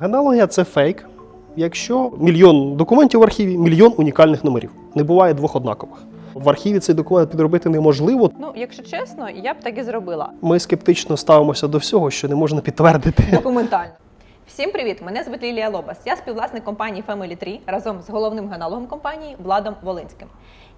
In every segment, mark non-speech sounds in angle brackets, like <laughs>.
Генеалогія це фейк. Якщо мільйон документів в архіві, мільйон унікальних номерів. Не буває двох однакових. В архіві цей документ підробити неможливо. Ну, якщо чесно, я б так і зробила. Ми скептично ставимося до всього, що не можна підтвердити. Документально. Всім привіт! Мене звуть Лілія Лобас. Я співвласник компанії Family 3 разом з головним генеалогом компанії Владом Волинським.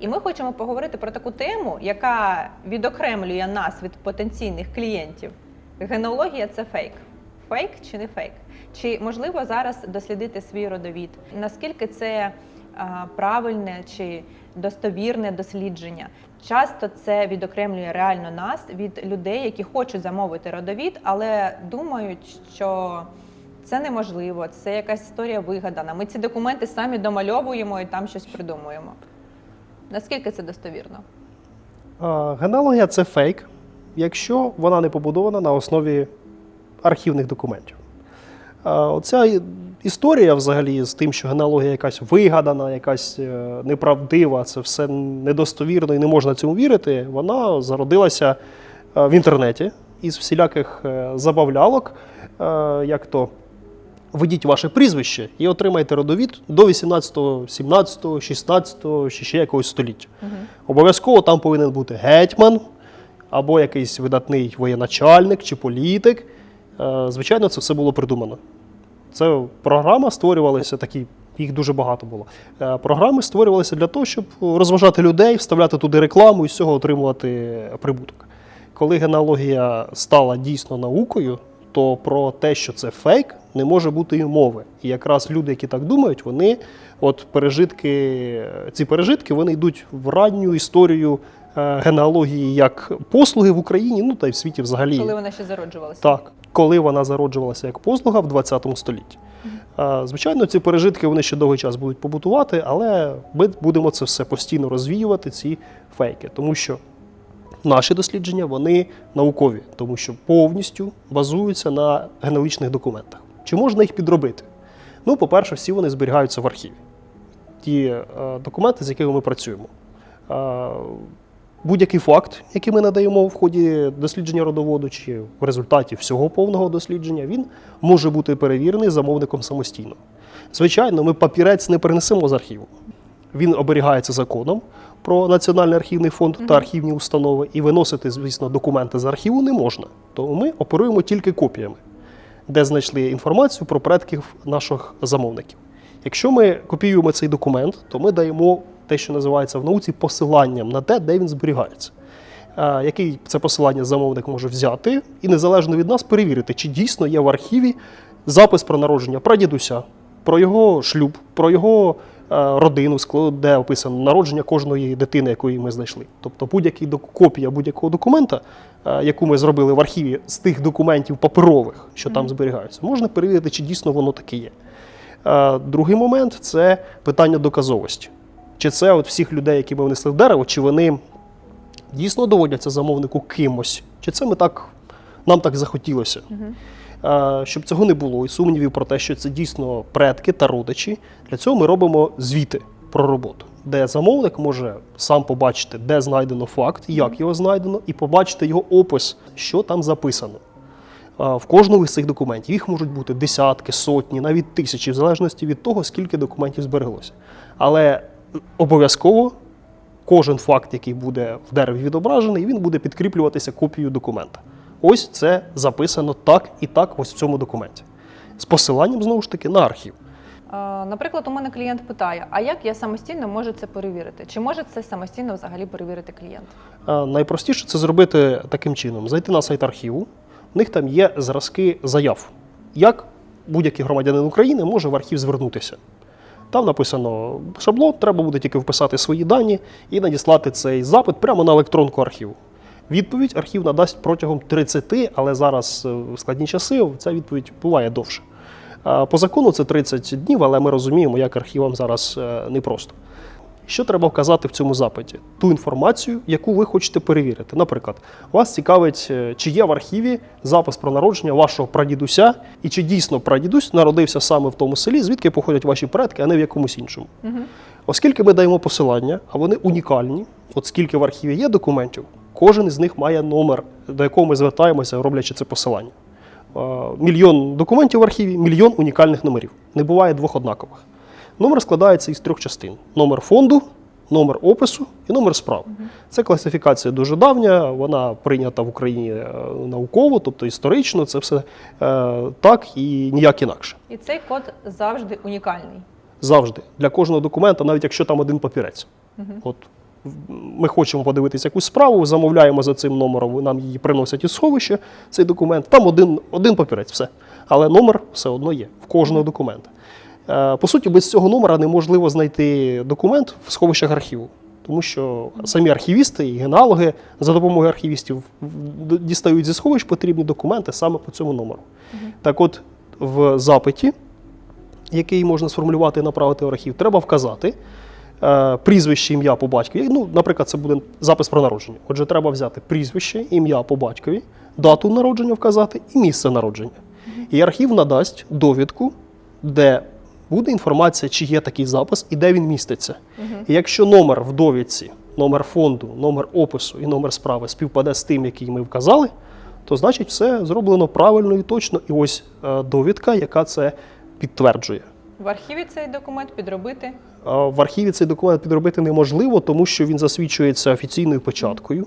І ми хочемо поговорити про таку тему, яка відокремлює нас від потенційних клієнтів. Генеалогія це фейк. Фейк чи не фейк? Чи можливо зараз дослідити свій родовід? Наскільки це а, правильне чи достовірне дослідження? Часто це відокремлює реально нас від людей, які хочуть замовити родовід, але думають, що це неможливо, це якась історія вигадана. Ми ці документи самі домальовуємо і там щось придумуємо. Наскільки це достовірно? А, Генеалогія це фейк, якщо вона не побудована на основі архівних документів. Оця історія взагалі з тим, що генеалогія якась вигадана, якась е, неправдива, це все недостовірно і не можна цьому вірити, вона зародилася е, в інтернеті із всіляких е, забавлялок, як то введіть ваше прізвище і отримайте родовід до 18, 17, 16 чи ще якогось століття. Обов'язково там повинен бути гетьман або якийсь видатний воєначальник чи політик. Е, Звичайно, це все було придумано. Це програма створювалася такі. Їх дуже багато було. Е, Програми створювалися для того, щоб розважати людей, вставляти туди рекламу і з цього отримувати прибуток. Коли генеалогія стала дійсно наукою, то про те, що це фейк, не може бути і мови. І якраз люди, які так думають, вони от пережитки, ці пережитки вони йдуть в ранню історію генеалогії як послуги в Україні, ну та й в світі взагалі. Коли вона ще зароджувалася? Так, коли вона зароджувалася як послуга в 20 столітті. Е, Звичайно, ці пережитки вони ще довгий час будуть побутувати, але ми будемо це все постійно розвіювати, ці фейки, тому що наші дослідження вони наукові, тому що повністю базуються на генеалогічних документах. Чи можна їх підробити? Ну, по-перше, всі вони зберігаються в архіві. Ті е, документи, з якими ми працюємо. Е, Будь-який факт, який ми надаємо в ході дослідження родоводу чи в результаті всього повного дослідження, він може бути перевірений замовником самостійно. Звичайно, ми папірець не перенесемо з архіву. Він оберігається законом про Національний архівний фонд та архівні установи, і виносити, звісно, документи з архіву не можна. Тому ми оперуємо тільки копіями, де знайшли інформацію про предків наших замовників. Якщо ми копіюємо цей документ, то ми даємо те, що називається в науці посиланням на те, де він зберігається. Який це посилання замовник може взяти і незалежно від нас перевірити, чи дійсно є в архіві запис про народження прадідуся, про його шлюб, про його е, родину, де описано народження кожної дитини, якої ми знайшли. Тобто будь-який копія будь-якого документа, е, яку ми зробили в архіві з тих документів паперових, що там зберігаються, можна перевірити, чи дійсно воно таке є. Е, Другий момент це питання доказовості. Чи це от всіх людей, які ми внесли в дерево, чи вони дійсно доводяться замовнику кимось? Чи це ми так, нам так захотілося? Щоб цього не було і сумнівів про те, що це дійсно предки та родичі, для цього ми робимо звіти про роботу, де замовник може сам побачити, де знайдено факт, як його знайдено, і побачити його опис, що там записано. В кожному з цих документів їх можуть бути десятки, сотні, навіть тисячі, в залежності від того, скільки документів збереглося. Але обов'язково кожен факт, який буде в дереві відображений, він буде підкріплюватися копією документа. Ось це записано так і так, ось в цьому документі. З посиланням знову ж таки на архів. Наприклад, у мене клієнт питає: а як я самостійно можу це перевірити? Чи може це самостійно взагалі перевірити клієнт? Найпростіше це зробити таким чином: зайти на сайт архіву. В них там є зразки заяв, як будь-який громадянин України може в архів звернутися. Там написано шаблон, треба буде тільки вписати свої дані і надіслати цей запит прямо на електронку архіву. Відповідь архів надасть протягом 30, але зараз е, в складні часи ця відповідь буває довше. По закону це 30 днів, але ми розуміємо, як архівам зараз е, непросто. Що треба вказати в цьому запиті? Ту інформацію, яку ви хочете перевірити. Наприклад, вас цікавить, е, чи є в архіві запис про народження вашого прадідуся, і чи дійсно прадідусь народився саме в тому селі, звідки походять ваші предки, а не в якомусь іншому. Оскільки ми даємо посилання, а вони унікальні, от скільки в архіві є документів, кожен із них має номер, до якого ми звертаємося, роблячи це посилання. е, мільйон документів в архіві, мільйон унікальних номерів. Не буває двох однакових. Номер складається із трьох частин: номер фонду, номер опису і номер справ. Це класифікація дуже давня, вона прийнята в Україні е, науково, тобто історично, це все е, так і ніяк інакше. І цей код завжди унікальний. Завжди для кожного документа, навіть якщо там один папірець. От ми хочемо подивитися якусь справу, замовляємо за цим номером, нам її приносять із сховища, цей документ. Там один, один папірець, все. Але номер все одно є в кожного документа. Е, По суті, без цього номера неможливо знайти документ в сховищах архіву. Тому що самі архівісти і генеалоги за допомогою архівістів дістають зі сховищ потрібні документи саме по цьому номеру. Так от, в запиті який можна сформулювати і направити в архів, треба вказати е, прізвище, ім'я по батькові. Ну, наприклад, це буде запис про народження. Отже, треба взяти прізвище, ім'я по батькові, дату народження вказати і місце народження. І архів надасть довідку, де буде інформація, чи є такий запис і де він міститься. І якщо номер в довідці, номер фонду, номер опису і номер справи співпаде з тим, який ми вказали, то значить все зроблено правильно і точно. І ось е, довідка, яка це підтверджує. В архіві цей документ підробити. А В архіві цей документ підробити неможливо, тому що він засвідчується офіційною печаткою.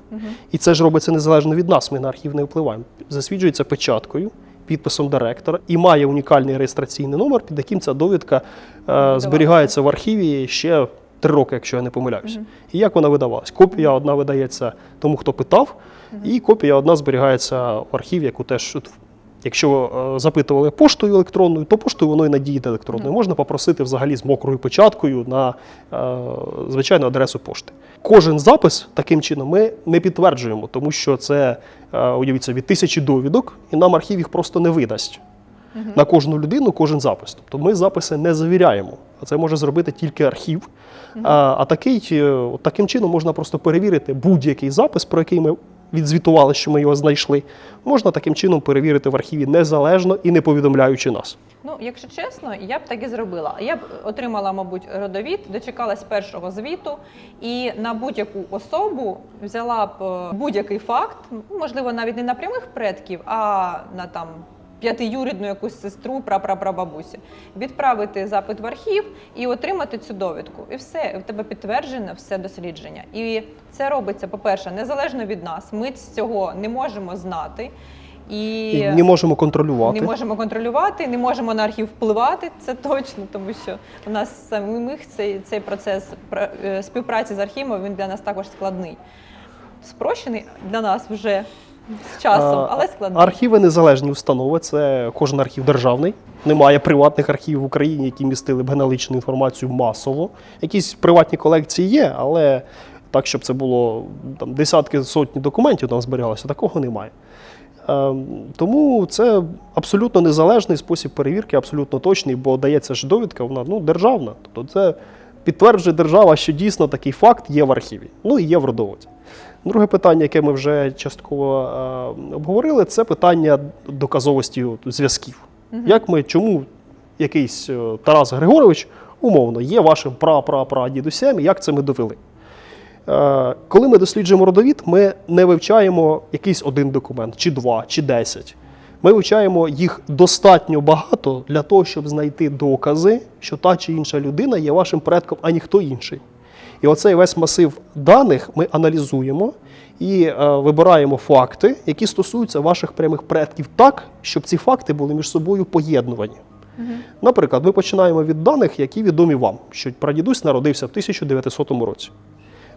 І це ж робиться незалежно від нас. Ми на архів не впливаємо. Засвідчується печаткою, підписом директора і має унікальний реєстраційний номер, під яким ця довідка е, зберігається в архіві ще три роки, якщо я не помиляюся. І як вона видавалась? Копія одна видається тому, хто питав, і копія одна зберігається в архіві, яку теж. Якщо е, запитували поштою електронною, то поштою воно і надіїде електронною. Можна попросити взагалі з мокрою печаткою на е, звичайну адресу пошти. Кожен запис таким чином ми не підтверджуємо, тому що це е, уявіть собі тисячі довідок, і нам архів їх просто не видасть. На кожну людину кожен запис. Тобто ми записи не завіряємо. А це може зробити тільки архів. А, а такий, таким чином можна просто перевірити будь-який запис, про який ми відзвітували, що ми його знайшли. Можна таким чином перевірити в архіві незалежно і не повідомляючи нас. Ну, якщо чесно, я б так і зробила. Я б отримала, мабуть, родовід, дочекалась першого звіту і на будь-яку особу взяла б е, будь-який факт, можливо, навіть не на прямих предків, а на там. П'ятиюрідну якусь сестру, прапрапрабабусі, відправити запит в архів і отримати цю довідку. І все, і в тебе підтверджене все дослідження. І це робиться, по-перше, незалежно від нас. Ми цього не можемо знати. І, І не можемо контролювати. не можемо контролювати, не можемо на архів впливати, це точно, тому що у нас самих цей, цей процес е, співпраці з архівом він для нас також складний. Спрощений для нас вже з часом, але складний. Архіви незалежні установи, це кожен архів державний. Немає приватних архівів в Україні, які містили б геneалогічну інформацію масово. Якісь приватні колекції є, але так, щоб це було там, десятки сотні документів там зберігалося, такого немає. Ем, Тому це абсолютно незалежний спосіб перевірки, абсолютно точний, бо дається ж довідка, вона ну, державна. Тобто це підтверджує держава, що дійсно такий факт є в архіві. Ну і є в родоводі. Друге питання, яке ми вже частково е, обговорили, це питання доказовості зв'язків. Як ми, чому якийсь е, Тарас Григорович умовно є вашим пра-пра-пра-дідусем, і як це ми довели? Е, Коли ми досліджуємо родовід, ми не вивчаємо якийсь один документ, чи два, чи десять. Ми вивчаємо їх достатньо багато для того, щоб знайти докази, що та чи інша людина є вашим предком, а ніхто інший. І оцей весь масив даних ми аналізуємо і е, вибираємо факти, які стосуються ваших прямих предків так, щоб ці факти були між собою поєднувані. Наприклад, ми починаємо від даних, які відомі вам, що прадідусь народився в 1900 році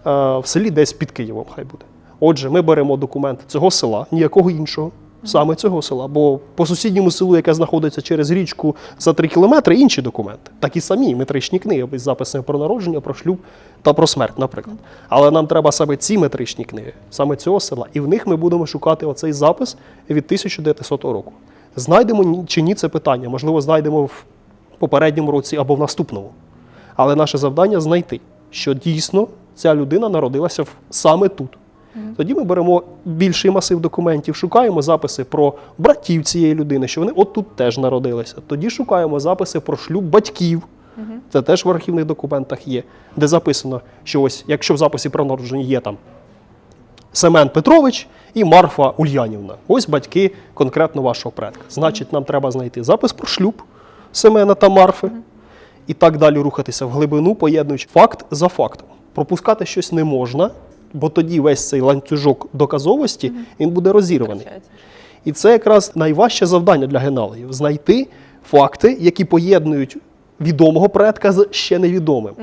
е, в селі десь під Києвом, хай буде. Отже, ми беремо документи цього села, ніякого іншого, саме цього села. Бо по сусідньому селу, яке знаходиться через річку за 3 кілометри, інші документи. Такі самі метричні книги із записами про народження, про шлюб та про смерть, наприклад. Але нам треба саме ці метричні книги, саме цього села. І в них ми будемо шукати оцей запис від 1900 року. Знайдемо чи ні це питання, можливо, знайдемо в попередньому році або в наступному. Але наше завдання знайти, що дійсно ця людина народилася саме тут. Тоді ми беремо більший масив документів, шукаємо записи про братів цієї людини, що вони от тут теж народилися. Тоді шукаємо записи про шлюб батьків. Це теж в архівних документах є, де записано, що ось, якщо в записі про народження є там Семен Петрович і Марфа Ульянівна. Ось батьки конкретно вашого предка. Значить, нам треба знайти запис про шлюб Семена та Марфи і так далі рухатися в глибину, поєднуючи факт за фактом. Пропускати щось не можна, бо тоді весь цей ланцюжок доказовості він буде розірваний. І це якраз найважче завдання для генеалогів знайти факти, які поєднують відомого предка з ще невідомим.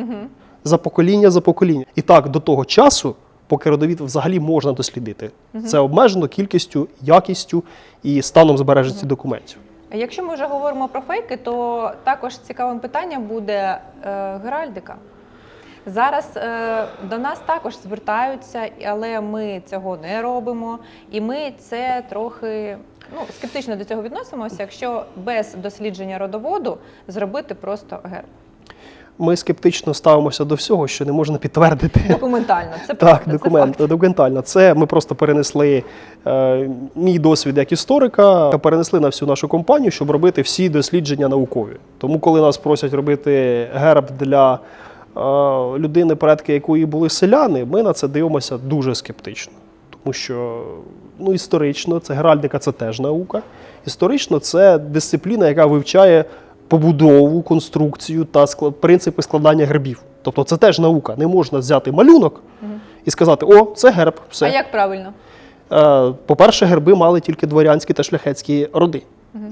За покоління за покоління. І так, до того часу, поки родовід взагалі можна дослідити, це обмежено кількістю, якістю і станом збереженості документів. Якщо ми вже говоримо про фейки, то також цікавим питанням буде е, геральдика. Зараз е, до нас також звертаються, але ми цього не робимо. І ми це трохи ну, скептично до цього відносимося, якщо без дослідження родоводу зробити просто герб. Ми скептично ставимося до всього, що не можна підтвердити. Документально. Це <laughs> Так, правда, документ, це факт. документально. Це ми просто перенесли е, мій досвід як історика, перенесли на всю нашу компанію, щоб робити всі дослідження наукові. Тому, коли нас просять робити герб для людини, предки якої були селяни, ми на це дивимося дуже скептично. Тому що ну, історично, це геральдика це теж наука. Історично це дисципліна, яка вивчає побудову, конструкцію та склад- принципи складання гербів. Тобто це теж наука. Не можна взяти малюнок і сказати: о, це герб. Все. А як правильно? Е, По-перше, герби мали тільки дворянські та шляхетські роди,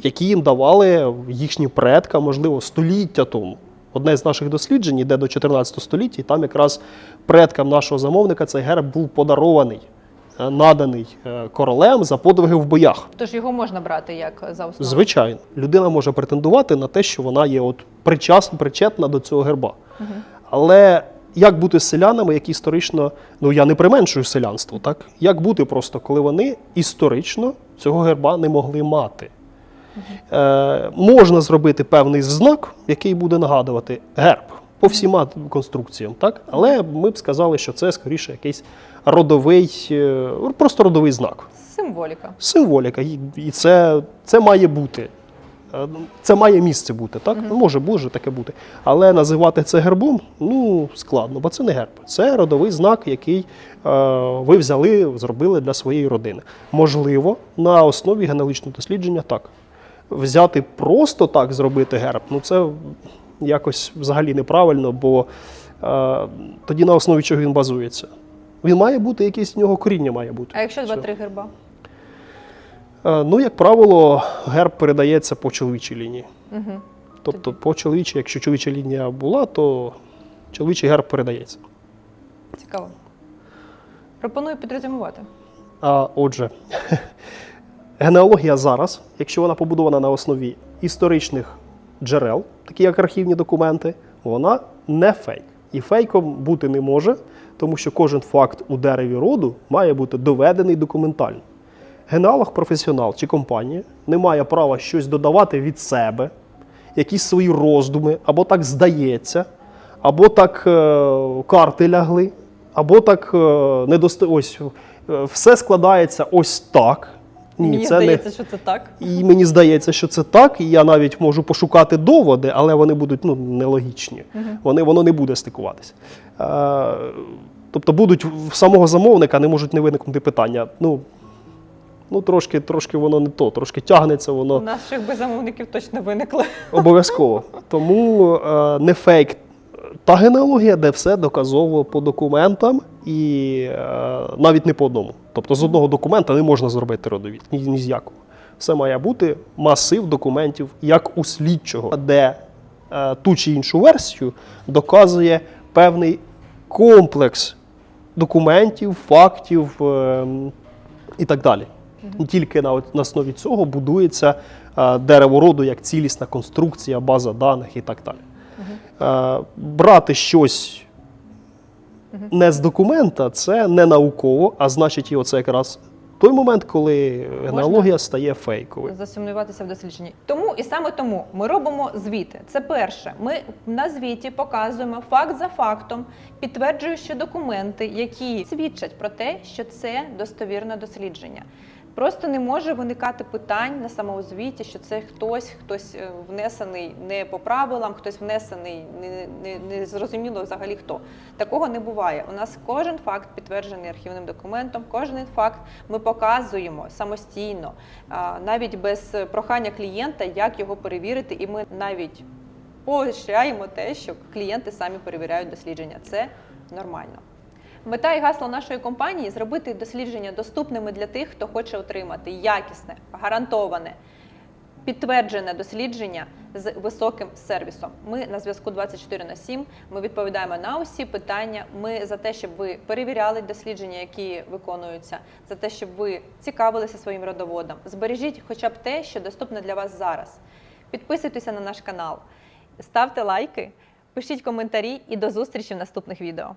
які їм давали їхні предка, можливо, століття тому. Одне з наших досліджень йде до 14 століття, і там якраз предкам нашого замовника цей герб був подарований, е, наданий е, королем за подвиги в боях. Тож його можна брати як за основу. Звичайно, людина може претендувати на те, що вона є от причас, причетна до цього герба. Але як бути з селянами, які історично, ну я не применшую селянство, так? Як бути просто, коли вони історично цього герба не могли мати? Е, можна зробити певний знак, який буде нагадувати герб по всіма конструкціям, так? але ми б сказали, що це скоріше якийсь родовий, е, просто родовий знак Символіка. символіка, і це, це має бути. Е, Це має місце бути, так? Може, може таке бути. Але називати це гербом ну, складно, бо це не герб. Це родовий знак, який е, ви взяли, зробили для своєї родини. Можливо, на основі генеалогічного дослідження так. Взяти просто так зробити герб, ну це якось взагалі неправильно, бо е, тоді на основі чого він базується. Він має бути, якесь в нього коріння має бути. А якщо два-три герба? Е, Ну, як правило, герб передається по чоловічій лінії. Угу. Тобто, по чоловічій, якщо чоловіча лінія була, то чоловічий герб передається. Цікаво. Пропоную підрезюмувати. А отже, <laughs> генеалогія зараз, якщо вона побудована на основі історичних джерел, такі як архівні документи, вона не фейк. І фейком бути не може, тому що кожен факт у дереві роду має бути доведений документально. Генеалог, професіонал чи компанія не має права щось додавати від себе, якісь свої роздуми, або так здається, або так е, карти лягли, або так е, недоста... ось е, все складається ось так. Ні, Мені це здається, не... що це так. І мені здається, що це так, і я навіть можу пошукати доводи, але вони будуть ну, нелогічні. Вони, воно не буде стикуватися. Е, тобто будуть в самого замовника не можуть не виникнути питання. Ну, ну трошки, трошки воно не то, трошки тягнеться У воно наших би замовників точно виникли. обов'язково. <laughs> Тому е, не фейк. Та генеалогія, де все доказово по документам і е, навіть не по одному. Тобто з одного документа не можна зробити родовід, ні, ні з якого. Все має бути масив документів, як у слідчого, де е, ту чи іншу версію доказує певний комплекс документів, фактів е, і так далі. Не тільки на, на основі цього будується е, дерево роду як цілісна конструкція, база даних і так далі. Е, брати щось не з документа це не науково, а значить, і оце якраз той момент, коли генеалогія стає фейковою. Засумніватися в дослідженні. Тому і саме тому ми робимо звіти. Це перше. Ми на звіті показуємо факт за фактом, підтверджуючи документи, які свідчать про те, що це достовірне дослідження. Просто не може виникати питань на самозвіті, що це хтось, хтось е, внесений не по правилам, хтось внесений не, не, не зрозуміло взагалі хто. Такого не буває. У нас кожен факт підтверджений архівним документом, кожен факт ми показуємо самостійно, навіть без прохання клієнта, як його перевірити, і ми навіть поощряємо те, що клієнти самі перевіряють дослідження. Це нормально. Мета і гасло нашої компанії зробити дослідження доступними для тих, хто хоче отримати якісне, гарантоване, підтверджене дослідження з високим сервісом. Ми на зв'язку 24 на 7, Ми відповідаємо на усі питання. Ми за те, щоб ви перевіряли дослідження, які виконуються, за те, щоб ви цікавилися своїм родоводом. Збережіть хоча б те, що доступне для вас зараз. Підписуйтеся на наш канал, ставте лайки, пишіть коментарі і до зустрічі в наступних відео.